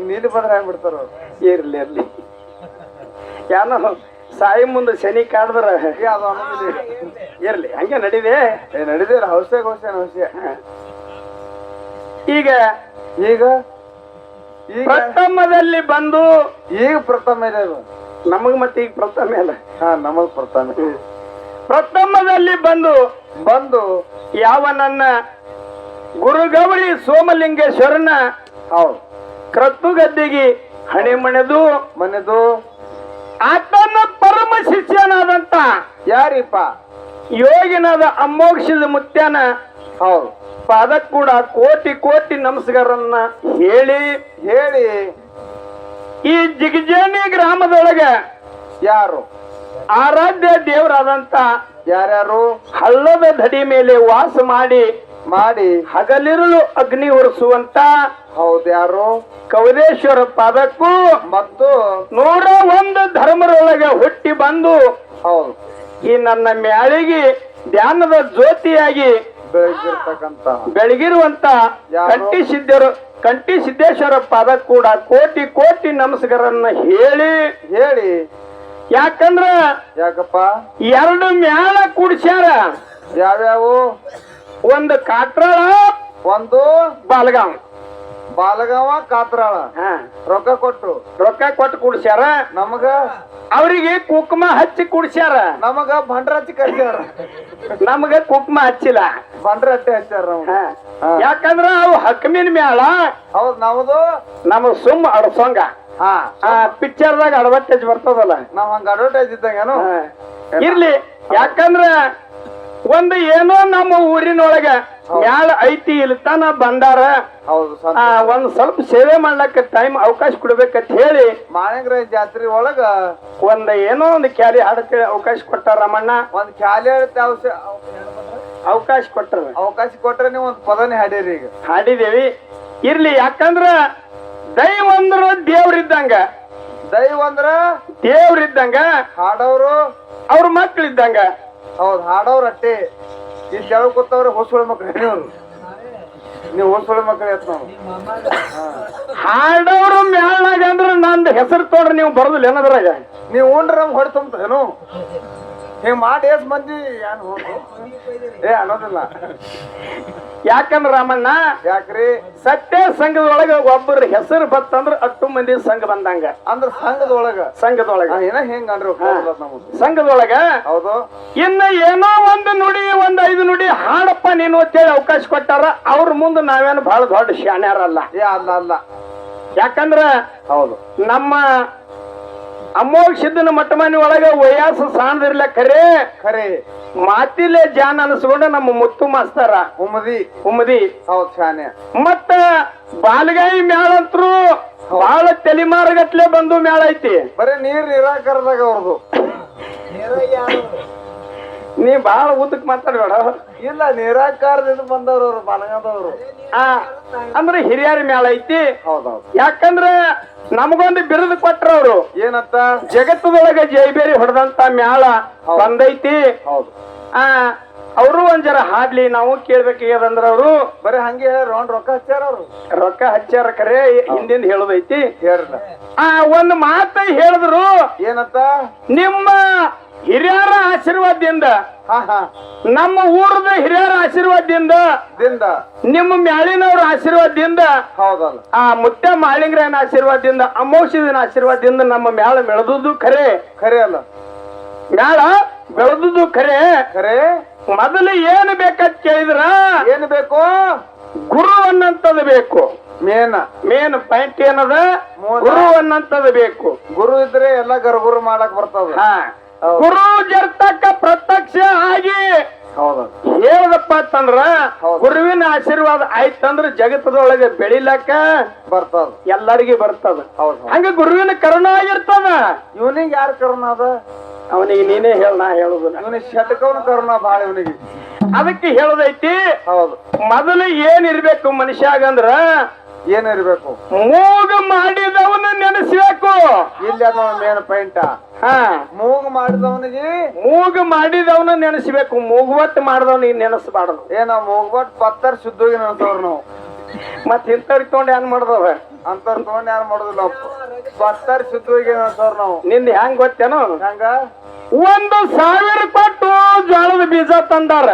ನೀಲಿ ಬಂದ್ರೆ ಆಗ್ಬಿಡ್ತಾರ ಇರ್ಲಿ ಇರ್ಲಿ. ಯಾನೋ ಸಾಯಿ ಮುಂದೆ ಶನಿ ಕಾಡ್ದ್ರ. ಅದು ಅನ್ನೋದಿಲ್ಲ ಇರ್ಲಿ ಹಂಗೆ ನಡಿದೆ ನಡಿದಿರ ಔಷಧ ಔಷಧ ಈಗ ಈಗ ಈಗ ಪ್ರಥಮದಲ್ಲಿ ಬಂದು ಈಗ ಪ್ರಥಮ ಇದೆ ಅದು. ನಮಗ್ ಮತ್ತೆ ಈಗ ಪ್ರಥಮ ಅಲ್ಲ? ಹಾ ನಮಗ್ ಪ್ರಥಮ. ಪ್ರಥಮದಲ್ಲಿ ಬಂದು ಬಂದು ಯಾವ ನನ್ನ ಗುರುಗೌಳಿ ಸೋಮಲಿಂಗೇಶ್ವರನ ಹೌದು. ಕ್ರತ್ತುಗದ್ದಿಗೆ ಹಣೆ ಮಣೆದು ಮನೆದು ಆತನ ಪರಮ ಶಿಷ್ಯನಾದಂತ ಯಾರಿಪ್ಪ? ಯೋಗಿನಾದ ಅಮೋಕ್ಷದ ಮುತ್ಯಾನ ಹೌದು. ಪಾದ ಕೂಡ ಕೋಟಿ ಕೋಟಿ ನಮಸ್ಕಾರನ್ನ ಹೇಳಿ ಹೇಳಿ. ಈ ಜಿಗಜೇನಿ ಗ್ರಾಮದೊಳಗೆ ಯಾರು? ಆರಾಧ್ಯ ದೇವರಾದಂತ ಯಾರ್ಯಾರು? ಹಳ್ಳದ ದಡಿ ಮೇಲೆ ವಾಸ ಮಾಡಿ ಮಾಡಿ ಹಗಲಿರುಳು ಅಗ್ನಿ ಉರಿಸುವಂತ ಹೌದು ಯಾರು ಕವದೇಶ್ವರ ಪಾದಕ್ಕೂ ಮತ್ತು ನೂರ ಒಂದು ಧರ್ಮರೊಳಗೆ ಹುಟ್ಟಿ ಬಂದು ಹೌದು. ಈ ನನ್ನ ಮ್ಯಾಳಿಗೆ ಧ್ಯಾನದ ಜ್ಯೋತಿಯಾಗಿ ಬೆಳಗಿರ್ತಕ್ಕಂತ ಬೆಳಗಿರುವಂತ ಕಂಟಿ ಕಂಠಿ ಸಿದ್ಧರು ಕಂಠಿ ಸಿದ್ದೇಶ್ವರ ಪಾದ ಕೂಡ ಕೋಟಿ ಕೋಟಿ ನಮಸ್ಕಾರನ್ನ ಹೇಳಿ. ಹೇಳಿ. ಯಾಕಂದ್ರ ಯಾಕಪ್ಪ? ಎರಡು ಮ್ಯಾಳ ಕೂಡ್ಸ್ಯಾರ. ಯಾವ್ಯಾವು? ಒಂದು ಕಾಟ್ರಾಳ ಒಂದು ಬಾಲಗಾಂವ್ ಬಾಲಗಾವ ಕಾತ್ರಾಳ ಹಾ. ರೊಕ್ಕ ಕೊಟ್ಟು ರೊಕ್ಕ ಕೊಟ್ಟು ಕುಡ್ಸ್ಯಾರ? ನಮಗ ಅವರಿಗೆ ಕುಕ್ಮ ಹಚ್ಚಿ ಕುಡ್ಸ್ಯಾರ? ನಮಗ ಹಚ್ಚಿ ಕಟ್ಟ್ಯಾರ ನಮಗ ಕುಕ್ಮ ಹಚ್ಚಿಲ್ಲ. ಭಂಡ್ರಟ್ಟಿ ಹಚ್ಚಾರ ನಮ್ಗ. ಹಾ. ಹಾ. ಯಾಕಂದ್ರ ಅವು ಹಕ್ಮಿನ ಮ್ಯಾಳ ಹೌದ್ ನಮ್ದು ನಮಗ್ ಸುಮ್ ಅಡ್ಸೋಂಗ. ಹಾ. ಆ ಪಿಕ್ಚರ್ದಾಗ ಅಡ್ವರ್ಟೈಸ್ ಬರ್ತದಲ್ಲ. ನಾವ್ ಹಂಗ ಅಡ್ವರ್ಟೈಸ್ ಇದ್ದಂಗೇನು? ಹಾ. ಇರ್ಲಿ. ಯಾಕಂದ್ರ ಒಂದು ಏನೋ ನಮ್ಮ ಊರಿನೊಳಗೆ ಮ್ಯಾಲ ಐತಿ ಇಲ್ತಾನ ಬಂದಾರ. ಆ, ಒಂದ್ ಸ್ವಲ್ಪ ಸೇವೆ ಮಾಡ್ಲಕ್ಕ ಟೈಮ್ ಅವಕಾಶ ಕೊಡ್ಬೇಕಂತ ಹೇಳಿ ಮಾಣಿಗ್ರ ಜಾತ್ರೆ ಒಳಗ ಒಂದ್ ಏನೋ ಒಂದು ಕ್ಯಾರಿ ಹಾಡಕ್ಕೆ ಅವಕಾಶ ಕೊಟ್ಟಾರ ರಮಣ್ಣ. ಒಂದ್ ಖ್ಯಾಲಿ ಅವಶ್ಯ ಅವಕಾಶ ಕೊಟ್ಟರು ಅವಕಾಶ ಕೊಟ್ರೆ ನೀವು ಒಂದ್ ಪದನೆ ಹಾಡಿರಿ ಈಗ. ಹಾಡಿದೇವಿ. ಇರ್ಲಿ ಯಾಕಂದ್ರ ದೈವ ಅಂದ್ರ ದೇವ್ರಿದ್ದಂಗ. ದೈವ ಅಂದ್ರ ದೇವ್ರಿದ್ದಂಗ. ಹಾಡೋರು ಅವ್ರ ಮಕ್ಳಿದ್ದಂಗ. ಹೌದ್, ಹಾಡೋರ್ ಅಟ್ಟೆ ಇದು ಕೆಳಗೆ ಕೂತವ್ರೆ ಹೊಸಳ ಮಕ್ಕಳು ನೀವು. ನೀವು ಹೊಸಳ ಮಕ್ಳು ಎತ್ತ ನಾವು. ಹಾಡೋರು ಮ್ಯಾಲ್ನಾಗ ಅಂದ್ರೆ ನಂದು ಹೆಸರು ತೊಗೊಂಡ್ರೆ ನೀವು ಬರೋದಿಲ್ಲ ಏನದ್ರಾಗ? ನೀವು ಉಂಡ್ರೆ ನಮ್ಗೆ ಹೊಡೆ ತುಂಬ್ತೇನು ಹಿಂಗ್ ಮಾಡಿ ಎಸ್ ಮಂದಿ ಏನು ಏ ಅನ್ನೋದಿಲ್ಲ. ಯಾಕಂದ್ರ ರಾಮಣ್ಣ? ಯಾಕ್ರಿ? ಸತ್ಯ ಸಂಘದೊಳಗ ಒಬ್ಬರ ಹೆಸರು ಬತ್ತಂದ್ರ ಅಟ್ಟು ಮಂದಿ ಸಂಘ ಬಂದಂಗ. ಅಂದ್ರ ಸಂಘದೊಳಗ? ಸಂಘದೊಳಗ. ಏನ ಹೆಂಗ್ ಅಂದ್ರ ಸಂಘದೊಳಗ ಹೌದು. ಇನ್ನ ಏನೋ ಒಂದು ನುಡಿ ಒಂದ್ ಐದು ನುಡಿ ಹಾಡಪ್ಪ ನೀನು ಅಂತೇಳಿ ಅವಕಾಶ ಕೊಟ್ಟಾರ ಅವ್ರ ಮುಂದೆ ನಾವೇನು ಬಹಳ ದೊಡ್ಡ ಶಾಣ್ಯಾರಲ್ಲ. ಏ ಅಲ್ಲ ಅಲ್ಲ. ಯಾಕಂದ್ರ ಹೌದು. ನಮ್ಮ ಅಮೋಘ ಸಿದ್ದನ ಮಟ್ಟ ಮನೆ ಒಳಗ ವಯಸ್ಸು ಸಾಣದಿರ್ಲ ಖರೆ. ಖರೆ. ಮಾತಿಲೆ ಜಾನ್ ಅನಿಸ್ಕೊಂಡು ನಮ್ಮ ಮುತ್ತು ಮಾಸ್ತಾರ. ಉಮದಿ. ಉಮದಿ. ಹೌದ್ ಶಾನೆ. ಮತ್ತ ಬಾಲಗಾಯಿ ಮ್ಯಾಳಂತ್ರು ಬಹಳ ತಲೆಮಾರುಗಟ್ಲೆ ಬಂದು ಮ್ಯಾಳ ಐತಿ ಬರೀ ನೀರ್ ನಿರಾಕರದಾಗ ಅವ್ರದು. ನೀ ಬಹಳ ಉದ್ದಕ್ ಮಾತಾಡ್ಬೇಡ. ಇಲ್ಲ ನಿರಾಕಾರದಿಂದ ಬಂದವ್ರು ಅವ್ರು ಬಲಗದವ್ರು ಆ ಅಂದ್ರೆ ಹಿರಿಯರ ಮೇಳ ಐತಿ. ಹೌದೌದು. ಯಾಕಂದ್ರೆ ನಮಗೊಂದು ಬಿರುದು ಕೊಟ್ರ ಅವರು. ಏನಂತ? ಜಗತ್ತದೊಳಗ ಜೈಬೇರಿ ಹೊಡೆದಂತ ಮ್ಯಾಳ ಬಂದೈತಿ. ಹೌದು. ಆ ಅವರು ಒಂದ್ ಜರ ಹಾಡ್ಲಿ ನಾವು ಕೇಳ್ಬೇಕಾಗ್ಯದಂದ್ರ ಅವರು. ಬರೀ ಹಂಗೆ ಹೇಳಿ ರೌಂಡ್ ರೊಕ್ಕ ಹಚ್ಚಾರ ಅವ್ರು. ರೊಕ್ಕ ಹಚ್ಚಾರ ಕರೆ ಹಿಂದಿಂದ ಹೇಳುದೈತಿ. ಹೇಳ್ರ. ಆ ಒಂದ್ ಮಾತ ಹೇಳಿದ್ರು. ಏನಂತ? ನಿಮ್ಮ ಹಿರಿಯರ ಆಶೀರ್ವಾದದಿಂದ ಹಾ ಹಾ. ನಮ್ಮ ಊರದ ಹಿರಿಯರ ಆಶೀರ್ವಾದದಿಂದ ದಿಂದ. ನಿಮ್ಮ ಮ್ಯಾಳಿನವ್ರ ಆಶೀರ್ವಾದದಿಂದ ಹೌದಲ್ಲ. ಆ ಮುತ್ತೆ ಮಾಳಿಂಗ್ರನ ಆಶೀರ್ವಾದದಿಂದ ಅಮೋಷದಿನ ಆಶೀರ್ವಾದದಿಂದ ನಮ್ಮ ಮ್ಯಾಳ ಬೆಳೆದುದು ಖರೆ. ಖರೆ ಅಲ್ಲ. ಮ್ಯಾಳ ಬೆಳೆದುದು ಖರೆ. ಖರೆ. ಮೊದಲು ಏನು ಬೇಕಂತ ಕೇಳಿದ್ರ? ಏನು ಬೇಕು? ಗುರು ಅನ್ನಂತದ್ ಬೇಕು. ಮೇನ್. ಮೇನ್ ಪಾಯಿಂಟ್ ಏನದ? ಗುರುವನ್ನಂತದ ಬೇಕು. ಗುರು ಇದ್ರೆ ಎಲ್ಲ ಗರ್ಗುರು ಮಾಡಕ್ ಬರ್ತದ. ಗುರು ಜರ್ತಕ್ಕ ಪ್ರತ್ಯಕ್ಷ ಆಗಿ ಹೇಳದಪ್ಪ ಅಂತಂದ್ರ ಗುರುವಿನ ಆಶೀರ್ವಾದ ಆಯ್ತಂದ್ರ ಜಗತ್ತದೊಳಗೆ ಬೆಳಿಲಕ್ಕ ಬರ್ತದ. ಎಲ್ಲರಿಗೂ ಬರ್ತದ. ಹಂಗ ಗುರುವಿನ ಕರುಣ ಆಗಿರ್ತದ. ಇವನಿಗೆ ಯಾರು ಕರುಣ ಅದ? ಅವನಿಗೆ ನೀನೇ ಹೇಳ ನಾ ಹೇಳುದು ಇವನಿಗೆ ಶತಕವನ ಕರುಣ ಬಾಳ ಇವನಿಗೆ. ಅದಕ್ಕೆ ಹೇಳದೈತಿ ಹೌದು. ಮೊದಲು ಏನ್ ಇರ್ಬೇಕು ಏನು ಏನಿರ್ಬೇಕು ಮೂಗು ಮಾಡಿದವನ ನೆನೆಸ್ಬೇಕು. ಇಲ್ಲ ಮೇನ್ ಪಾಯಿಂಟ ಮೂಗ್ ಮಾಡಿದವನಿಗೆ ಮೂಗು ಮಾಡಿದವನ ನೆನೆಸ್ಬೇಕು. ಮಾಡಿದವನ ಮಾಡಿದವನಿಗೆ ನೆನೆಸ್ಬಾರ್ದು. ಏನ ಮೂಗ್ಬಟ್ ಪತ್ತರ್ ಶುದ್ಧವಾಗಿ ನೆನ್ಸವ್ರು ನಾವು. ಮತ್ ಇಂಥವ್ರಿಗೆ ತಗೊಂಡ್ ಏನ್ ಮಾಡ್ದವ? ಅಂತವ್ರು ತಗೊಂಡ್ ಏನ್ ಮಾಡುದಿಲ್ಲ ಪತ್ತರ್ ಶುದ್ಧವಾಗಿ ಸರ್ ನಾವು. ನಿಂದ ಹೆಂಗ್ ಗೊತ್ತೇನು? ಹೆಂಗ? ಒಂದು ಸಾವಿರ ಕೊಟ್ಟು ಜೋಳದ ಬೀಜ ತಂದಾರ.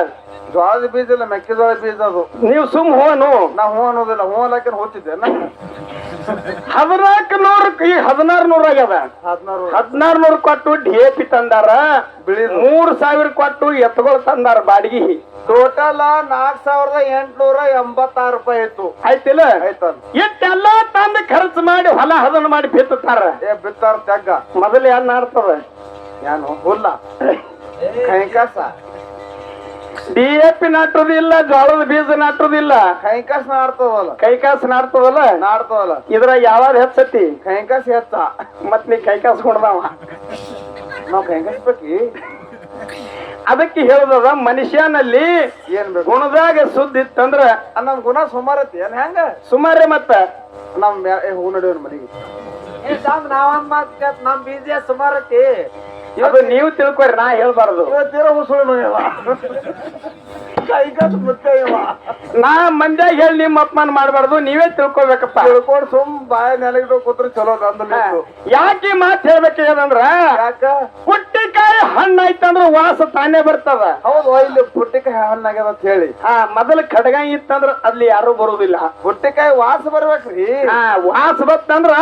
ಜೋಳದ ಬೀಜ ಇಲ್ಲ ಮೆಕ್ಕೆಜೋಳದ ಬೀಜ ಅದು. ನೀವು ಸುಮ್ ಹೋನು ನಾ ಹೂ ಅನ್ನೋದಿಲ್ಲ ಹೂ ಹೋಗ್ತಿದ್ದೆ ನಾ ಹದಿನಾಲ್ಕು ನೂರ ಈಗ ಹದಿನಾರು ನೂರ ಆಗ್ಯದ. ಹದಿನಾರು ಹದಿನಾರು ನೂರು ಕೊಟ್ಟು ಡಿ ಎ ಪಿ ತಂದಾರ ಬಿಳಿದು. ಮೂರ್ ಸಾವಿರ ಕೊಟ್ಟು ಎತ್ತುಗಳು ತಂದಾರ ಬಾಡಿಗೆ. ಟೋಟಲ್ ನಾಲ್ಕ್ ಸಾವಿರದ ಎಂಟ್ನೂರ ಎಂಬತ್ತಾರು ರೂಪಾಯಿ ಇತ್ತು ಆಯ್ತಿಲ್ಲ? ಇಟ್ಟೆಲ್ಲ ತಂದು ಖರ್ಚು ಮಾಡಿ ಹೊಲ ಹದನ ಮಾಡಿ ಬಿತ್ತಾರ ಏ ಬಿತ್ತಾರ ತಗ್ಗ. ಮೊದಲು ಏನ್ ಆಡ್ತಾರೆ ಏನು ಹುಲ್ಲ. ಕೈಕಾಸ. ಡಿ ಎ ಪಿ ನಾಟುದಿಲ್ಲ ಜೋಳದ ಬೀಜ ನಾಟುದಿಲ್ಲ ಕೈಕಾಸ ನಾಡ್ತದಲ್ಲ. ಕೈಕಾಸ ನಾಡ್ತದಲ್ಲ? ನಾಡ್ತದಲ್ಲ. ಇದ್ರ ಯಾವಾಗ ಹೆಚ್ಚತಿ? ಕೈಕಾಸ ಹೆಚ್ಚ. ಮತ್ ನೀ ಕೈಕಾಸ ಕೊಡ್ದಾವ ನಾವ್ ಕೈಕಾಸ ಬೇಕಿ? ಅದಕ್ಕೆ ಹೇಳ್ದದ ಮನುಷ್ಯನಲ್ಲಿ ಏನ್ ಬೇಕು? ಗುಣದಾಗ ಸುದ್ದಿ ಇತ್ತಂದ್ರ ನಮ್ ಗುಣ ಸುಮಾರ ಐತಿ. ಏನ್ ಹೆಂಗ? ಸುಮಾರೇ ಮತ್ತ. ನಮ್ ಹೂ ಏ, ಮನೆಗೆ ನಾವ್ ಮಾತ್ ನಮ್ ಬೀಜ ಸುಮಾರತಿ ಅದು ನೀವು ತಿಳ್ಕೊರಿ ನಾ ಹೇಳ್ಬಾರ್ದು. ಮುತ್ತೆ ನಾ ಮಂದ್ಯಾಗ ಹೇಳಿ ನಿಮ್ಮ ಅಪಮಾನ ಮಾಡಬಾರ್ದು ನೀವೇ ತಿಳ್ಕೊಬೇಕಪ್ಪ. ತಿಳ್ಕೊಂಡು ಸುಮ್ ಬಾಯ ನೆಲಗಿಟ್ಟು ಕೂತ್ರೆ ಚಲೋ ಯಾಕೆ ಮಾತು ಹೇಳ್ಬೇಕಂದ್ರ ಯಾಕ? ಪುಟ್ಟಿಕಾಯಿ ಹಣ್ಣು ಆಯ್ತಂದ್ರ ವಾಸ ತಾನೇ ಬರ್ತದ? ಹೌದು ಇಲ್ಲಿ ಪುಟ್ಟಿಕಾಯಿ ಹಣ್ಣಾಗ್ಯದ ಅಂತ ಹೇಳಿ. ಹಾ ಮೊದಲ ಖಡ್ಗ ಇತ್ತಂದ್ರ ಅಲ್ಲಿ ಯಾರು ಬರುದಿಲ್ಲ. ಪುಟ್ಟಿಕಾಯಿ ವಾಸ ಬರ್ಬೇಕ್ರಿ. ಹಾ ವಾಸ ಬತ್ತಂದ್ರ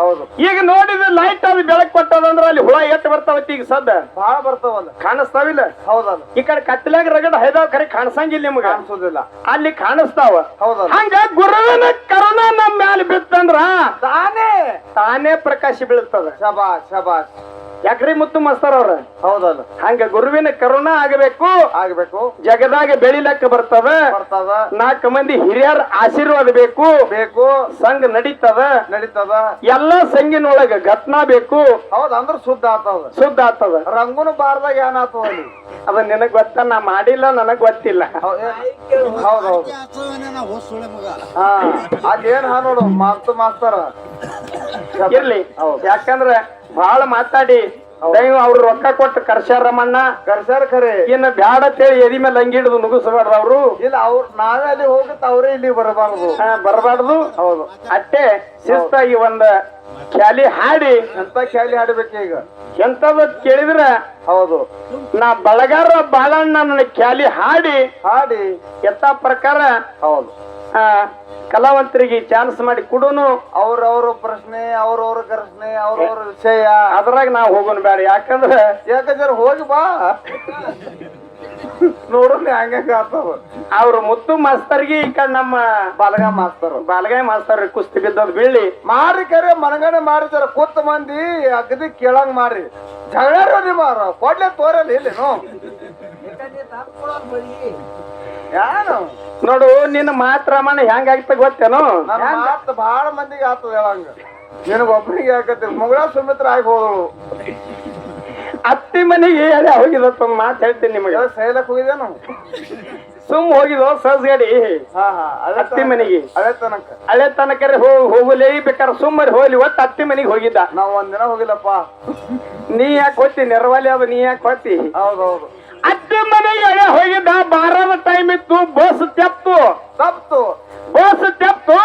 ಹೌದು. ಈಗ ನೋಡಿದ ಲೈಟ್ ಅದು ಬೆಳಕ್ ಕೊಟ್ಟದಂದ್ರ ಅಲ್ಲಿ ಹುಳ ಎಟ್ಟು ಬರ್ತಾವತ್ತ ಈಗ ಸದ್ದ. ಬಾಳ ಬರ್ತಾವಲ್ಲ ಕಾಣಿಸ್ತಾವಿಲ್ಲ? ಹೌದಲ್ಲ ಈ ಕಡೆ ಕತ್ತಲಾಗ ರಗಡ ಹೈದಾವ್ ಕರೆ ಕಾಣಿಸಂಗಿಲ್ಲ ನಿಮ್ಗ. ಕಾಣಿಸೋದಿಲ್ಲ. ಅಲ್ಲಿ ಕಾಣಿಸ್ತಾವ. ಹೌದಲ್ಲ ಹಂಗ ಗುರುವಿನ ಕರುಣ ನಮ್ಮ ಮ್ಯಾಲ ಬಿತ್ತಂದ್ರ ತಾನೇ. ತಾನೇ ಪ್ರಕಾಶ ಬೀಳ್ತದ. ಶಬಾ ಶಬಾಷ್. ಯಾಕ್ರಿ ಮುತ್ತು ಮಸ್ತಾರ ಅವ್ರ? ಹೌದೌದು. ಹಂಗ ಗುರುವಿನ ಕರುಣ ಆಗಬೇಕು. ಆಗಬೇಕು. ಜಗದಾಗ ಬೆಳಿಲಕ್ಕ ಬರ್ತದ. ಬರ್ತದ. ನಾಲ್ಕು ಮಂದಿ ಹಿರಿಯರ ಆಶೀರ್ವಾದ ಬೇಕು. ಬೇಕು. ಸಂಘ ನಡೀತದ. ನಡೀತದ. ಎಲ್ಲ ಸಂಗಿನೊಳಗ ಘಟ್ನಾ ಬೇಕು. ಹೌದ ಅಂದ್ರ ಶುದ್ಧ ಆತದ ಶುದ್ಧ ಆತದ ರಂಗುನು ಬಾರ್ದಾಗ ಏನಾತದ ಅಲ್ಲಿ? ಅದ ನಿನಗ್ ಗೊತ್ತ ನಾ ಮಾಡಿಲ್ಲ ನನಗ್ ಗೊತ್ತಿಲ್ಲ. ಹೌದೌದು ಹಾ ಅದೇನ್ ಹಾ ನೋಡು ಮಾಸ್ತು ಮಾಸ್ತರ. ಇರ್ಲಿ. ಹೌದು. ಯಾಕಂದ್ರ ಬಹಳ ಮಾತಾಡಿ. ದೈವ ಅವ್ರು ರೊಕ್ಕ ಕೊಟ್ಟು ಕರ್ಸ್ಯಾರ ರಮಣ್ಣ. ಕರ್ಸ್ಯಾರ ಖರೆ. ಇನ್ನು ಬ್ಯಾಡ ಅಂತೇಳಿ ಎದಿ ಮೇಲೆ ಹಂಗಿ ಹಿಡಿದು ನುಗ್ಗಿಸಬಾರ್ದು ಅವ್ರು. ಇಲ್ಲ ಅವ್ರ ನಾವೇ ಅಲ್ಲಿ ಹೋಗುತ್ತೆ ಅವರೇ ಇಲ್ಲಿ ಬರಬಾರ್ದು. ಹಾ, ಬರಬಾರ್ದು. ಹೌದು. ಅಟ್ಟೆ ಶಿಸ್ತಾಗಿ ಒಂದ ಖ್ಯಾಲಿ ಹಾಡಿ. ಎಂತ ಖ್ಯಾಲಿ ಹಾಡ್ಬೇಕು ಈಗ? ಎಂತದ ಕೇಳಿದ್ರ ಹೌದು. ನಾ ಬಳಗಾರ ಬಾಳಣ್ಣ ನನ್ನ ಖ್ಯಾಲಿ ಹಾಡಿ. ಹಾಡಿ. ಎತ್ತ ಪ್ರಕಾರ ಹೌದು. ಕಲಾವಂತರಿಗೆ ಚಾನ್ಸ್ ಮಾಡಿ ಕೊಡೋನು. ಅವ್ರವ್ರ ಪ್ರಶ್ನೆ ಅವ್ರವ್ರ ಪ್ರಶ್ನೆ ಅವ್ರವ್ರ ವಿಷಯ. ಅದ್ರಾಗ ನಾವು ಹೋಗೋಣ ಬೇಡ ಯಾಕಂದ್ರೆ ಯಾಕಂದ್ರೆ ಹೋಗಿ ಬಾ. ನೋಡೋಣ ಹಂಗ ಆಗ್ತಾವ. ಅವ್ರ ಮುತ್ತು ಮಾಸ್ತರ್ಗಿ ಈ ಕಡೆ ನಮ್ಮ ಬಾಲಗ ಮಾಸ್ತರ್. ಬಾಲಗಾಯಿ ಮಾಸ್ತರ್ ಕುಸ್ತಿ ಬಿದ್ದದ್ ಬೀಳಿ ಮಾರಿ ಕರೆ ಮನಗಣೆ ಮಾಡಿದಾರ. ಕೂತ್ ಮಂದಿ ಅಗದಿ ಕೇಳಂಗ್ ಮಾರಿ. ಜಗಳ ಮಾರ ಕೊಡ್ಲೆ ತೋರಲ್ಲ ಇಲ್ಲೇನು? ನೋಡು ನಿನ್ನ ಮನೆ ರಾಮಣ್ಣ ಹೆಂಗಾಗ್ತ ಗೊತ್ತೇನು? ನನ್ನ ಮಾತು ಬಹಳ ಮಂದಿಗೆ ಆಗ್ತದ ಹೇಳಂಗ. ನಿನಗ ಒಬ್ಬರಿಗೆ ಯಾಕತ್ತೆ ಮುಗಳ ಸುಮಿತ್ರ ಆಗಿ ಹೋದಳು. ಅತ್ತಿ ಮನೆಗೆ ಹೇಳಿ ಹೋಗಿದ ಒಂದ್ ಮಾತು ಹೇಳ್ತೀನಿ ನಿಮಗೆ. ಸೈಲಕ್ ಹೋಗಿದೇನು ಸುಮ್ ಹೋಗಿದೋ ಸಸ್ಗಡಿ ಹಾ ಹಾ. ಅದೇ ಅತ್ತಿ ಮನೆಗೆ. ಹಳೆ ತನಕ. ಹಳೆ ತನಕ ಹೋಗಲಿ ಹೋಗಲೇ ಬೇಕಾದ್ರೆ ಸುಮ್ಮನೆ ಹೋಗ್ಲಿ. ಒಟ್ಟು ಅತ್ತಿ ಮನೆಗೆ ಹೋಗಿದ್ದ. ನಾವು ಒಂದಿನ ಹೋಗಿಲ್ಲಪ್ಪ. ನೀ ಯಾಕೆ ಹೋಗ್ತಿ ನೆರವಾಲಿ ಅದು ನೀ ಯಾಕೆ ಹೋಗ್ತಿ ಹೌದೌದು. ಅತ್ತಿ ಮನೆಗೆ ಹೋಗಿದ್ದ ಬಾರದ ಟೈಮ್ ಇತ್ತು ಬಸ್ ತೆಪ್ತು. ತಪ್ತು. ಬಸ್ ತೆಪ್ತು.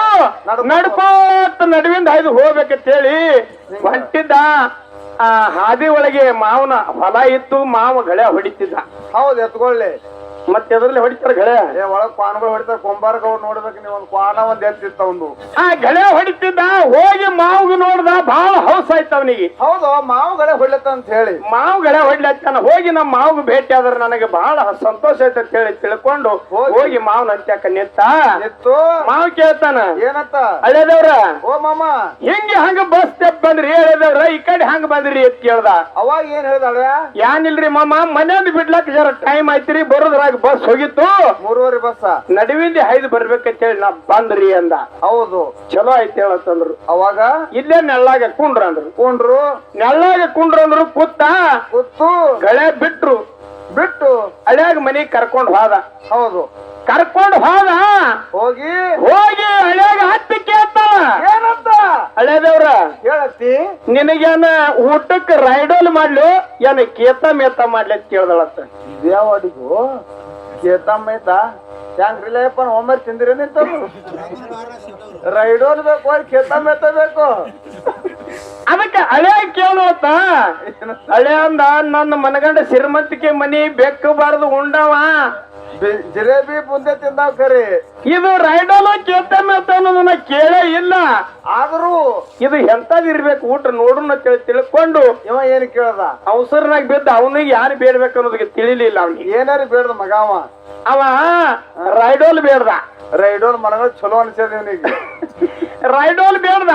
ನಡ್ಕೊ. ನಡ್ಕೋತ ನಡುವಿಂದ ಹಾಯ್ದು ಹೋಗ್ಬೇಕಂತ ಹೇಳಿ ಹೊಂಟಿದ್ದ ಆ ಹಾದಿ ಒಳಗೆ ಮಾವನ ಹೊಲ ಇತ್ತು ಮಾವ ಗಳೆ ಹೊಡಿತಿದ್ದ. ಹೌದು ಎತ್ಕೊಳ್ಳಿ. ಮತ್ತೆ ಎದ್ರಲ್ಲಿ ಹೊಡಿತಾರ ಗಳೆ? ಏ ಒಳಗ್ ಕ್ವಾನ್ಗಳು ಹೊಡಿತಾರ ಕೊಂಬಾರ್ಗ ಅವ್ರು ನೋಡ್ಬೇಕು ನೀವು ಒಂದ್ ಕ್ವಾನ ಒಂದ್ ಎತ್ತಿತ್ತ ಒಂದು. ಆ ಗಳೆ ಹೊಡಿತಿದ್ದ ಹೋಗಿ ಮಾವ್ಗೆ ನೋಡ್ದ ಬಹಳ ಹೌಸ್ ಆಯ್ತು ಅವನಿಗೆ. ಹೌದು ಮಾವುಗಳೇ ಹೊಡ್ಲತ್ತ ಅಂತ ಹೇಳಿ. ಮಾವು ಗಳೆ ಹೊಡ್ಲತ್ತಾನ? ಹೋಗಿ ನಮ್ಮ ಮಾವ್ಗೆ ಭೇಟಿ ಆದ್ರೆ ನನಗೆ ಬಹಳ ಸಂತೋಷ ಆಯ್ತು ಅಂತ ಹೇಳಿ ತಿಳ್ಕೊಂಡು ಹೋಗಿ. ಮಾವನ ಅಂತ್ಯಾಕ ನಿಂತ? ನಿತ್ತು ಮಾವ್ ಕೇಳ್ತಾನ? ಏನತ್ತ ಅಳೆದವ್ರ ಓ ಮಾಮ. ಹಿಂಗೆ ಹಂಗ ಬಸ್ ಸ್ಟೆಪ್ ಬಂದ್ರಿ ಹೇಳಿದವ್ರ? ಈ ಕಡೆ ಹಂಗ ಬಂದ್ರಿ ಅಂತ ಕೇಳ್ದ. ಅವಾಗ ಏನ್ ಹೇಳ್ದಾಳೆ ಯಾನಿಲ್ರಿ ಮಾಮ? ಮನೆಯಿಂದ ಬಿಡ್ಲಕ್ ಜರ ಟೈಮ್ ಆಯ್ತ್ರಿ ಬರೋದ್ರಾಗ ಬಸ್ ಹೋಗಿತ್ತು. ಮೂರುವರೆ ಬಸ್ ನಡುವಿಂದ ಐದು ಬರ್ಬೇಕಂತ ಹೇಳಿ ನಾ ಬಂದ್ರಿ ಅಂದ. ಹೌದು. ಚಲೋ ಐತೆ ಹೇಳತ್ತಂದ್ರು. ಅವಾಗ? ಇಲ್ಲೇ ನೆಳ್ಳಾಗ ಕುಂಡ್ರ ಅಂದ್ರು. ಕುಂಡ್ರು? ನೆಳ್ಳಾಗ ಕುಂಡ್ರ ಅಂದ್ರು ಕೂತ ಕೂತು? ಗಳೆ ಬಿಟ್ರು. ಬಿಟ್ಟು? ಹಳ್ಯಾಗ ಮನೆಗೆ ಕರ್ಕೊಂಡು ಹೋದ. ಹೌದು. ಕರ್ಕೊಂಡು ಹೋದ. ಹೋಗಿ? ಹೋಗಿ ಹಳ್ಯಾಗ ಹತ್ತಿ ಕೇಳ್ತ. ಏನಂತ? ಹಳೇದವ್ರ ಹೇಳತ್ತಿ? ನಿನಗೇನ ಊಟಕ್ಕೆ ರೈಡೋಲ್ ಮಾಡ್ಲು ಏನ ಕೇತ ಮೇತ ಮಾಡ್ಲಿ ಅಂತ ಕೇಳ್ದಳತ್ತ. ಇದ್ಯಾವ ಅಡಿಗೂ? ಕೇತಮ್ಮ ಐತಾ ಹೆಂಗ್ ರಿಲೇಯಪ್ಪ ಒಮ್ಮೆ ತಿಂದಿರಿ ನಿಂತ. ರೈಡೋಲ್ ಬೇಕು ಅಲ್ಲಿ ಎತ್ತ ಬೇಕು. ಅದಕ್ಕೆ ಹಳೆ ಕೇಳೋತ? ಹಳೆ ಅಂದ ನನ್ನ ಮನಗಂಡ ಸಿರಿಮಂತಿಕೆ ಮನಿ ಬೆಕ್ಕಬಾರದು ಉಂಡವ. ಜಿಲೇಬಿ ಬುಂದೆ ತಿಂದಾವ್ ಕರಿ. ಇದು ರೈಡೋಲ ಕೇತಮ್ಮೆ ಅಂತ ಅನ್ನೋದನ್ನ ಕೇಳೇ ಇಲ್ಲ. ಆದರೂ ಇದು ಎಂತದಿರ್ಬೇಕು ಊಟ ನೋಡೋಣ ತಿಳಿ ತಿಳ್ಕೊಂಡು ಇವ ಏನು ಕೇಳ್ದ? ಅವಸರನಾಗ ಬಿದ್ದ ಅವನಿಗೆ ಯಾರು ಬೇಡ್ಬೇಕು ಅನ್ನೋದಕ್ಕೆ ತಿಳಿಲಿಲ್ಲ ಅವನಿಗೆ. ಏನಾರು ಬೇಡ್ದ ಮಗ ಅವ? ಅವ ರೈಡೋಲ್ ಬೇಡ್ದ. ರೈಡೋಲ್ ಮನಗಳು ಚಲೋ ಅನ್ಸದ ಇವನಿಗೆ. ರೈಡೋಲ್ ಬೇಡ್ದ?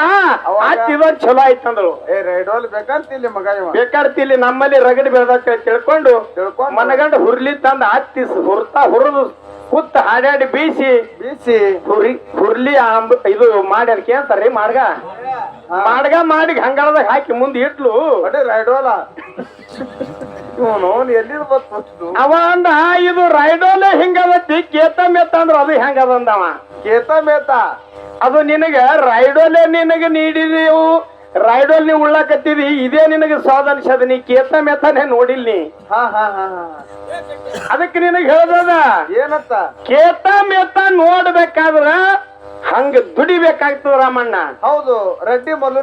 ಹತ್ತಿದ ಚಲೋ ಆಯ್ತಂದ್ರು. ಏ ರೈಡೋಲ್ ಬೇಕಂತ ಇಲ್ಲಿ ಮಗ ಇವ. ಬೇಕಾರ್ತಿ ಇಲ್ಲಿ ನಮ್ಮಲ್ಲಿ ರಗಡ್ ಬೇಡ ತಿಳ್ಕೊಂಡು ತಿಳ್ಕೊಂಡು. ಮನಗಂಡ ಹುರ್ಲಿ ತಂದ ಹತ್ತಿ ಹುರ್ತಾ ಹುರಿದು ಕುತ್ತ ಹಾಡಾಡಿ ಬೀಸಿ ಬೀಸಿ. ಹುರಿ ಹುರ್ಲಿ ಆಂಬ ಇದು ಮಾಡಿ ಅದಕ್ಕೆ ಅಂತಾರ್ರಿ ಮಾಡ್ಗ. ಮಾಡ್ಗ ಮಾಡಿ ಹಂಗಳದಾಗ ಹಾಕಿ ಮುಂದೆ ಇಟ್ಲು. ಅದೇ ರೈಡೋಲ ಇವನು ಬತ್ತು ಅವ ಅಂದ ಇದು ರೈಡೋಲೆ ಹಿಂಗದತ್ತಿ ಕೇತ ಮೇತ ಅಂದ್ರ ಅದು ಹೆಂಗದ ಅಂದವ. ಕೇತ ಮೇತ. ಅದು ನಿನಗ ರೈಡೋಲೆ ನಿನಗ ನೀಡಿದೆವು ರೈಡೋಲ್ ನೀವು ಉಳ್ಳಾಕತ್ತಿದಿ ಇದೇ ನಿನಗೆ ಸ್ವಾದ ಅನ್ಸದ ನೀ ಕೇತ ಮೆತ್ತನೆ ನೋಡಿಲ್ ನೀ. ಹಾ ಹಾ ಹಾ. ಅದಕ್ಕೆ ನಿನಗೆ ಹೇಳ್ದದ? ಏನತ್ತ? ಕೇತ ಮೇತ ನೋಡ್ಬೇಕಾದ್ರ ಹಂಗ ದುಡಿಬೇಕಾಗ್ತದ ರಾಮಣ್ಣ. ಹೌದು ರೆಡ್ಡಿ ಮೊದಲು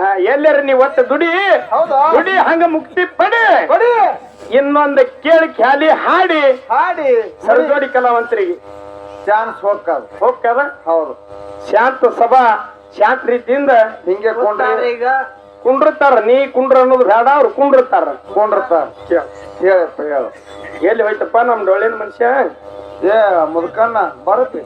ಹಾ, ಎಲ್ಲರ ನೀ ಒಟ್ಟು ದುಡಿ. ಹೌದು? ದುಡಿ ಹಂಗ ಮುಕ್ತಿ ಪಡಿ. ಕೊಡಿ ಇನ್ನೊಂದು ಕೇಳಿ ಖ್ಯಾಲಿ ಹಾಡಿ. ಹಾಡಿ. ಸರಿದೋಡಿ ಕಲಾವಂತರಿಗೆ. ಚಾನ್ಸ್ ಹೋಗ್ಕದ ಹೋಗ್ತದ? ಹೌದು. ಶಾಂತ ಸಭಾ ಶಾಂತ ರೀತಿಯಿಂದ ಹಿಂಗೆ ಕೊಂಡ್ರೆ ಈಗ. ಕುಂಡ್ರತಾರ ನೀ ಕುಂಡ್ರ ಅನ್ನೋದು ಬೇಡ ಅವ್ರು ಕುಂಡ್ರತಾರ. ಕುಂಡ್ರತಾರ. ಕೇಳ ಹೇಳಪ್ಪ ಹೇಳು. ಎಲ್ಲಿ ಹೋಯ್ತಪ್ಪ ನಮ್ ಡೊಳ್ಳಿನ ಮನುಷ್ಯ? ಏ ಮುದುಕಣ್ಣ ಬರುತ್ತೆ.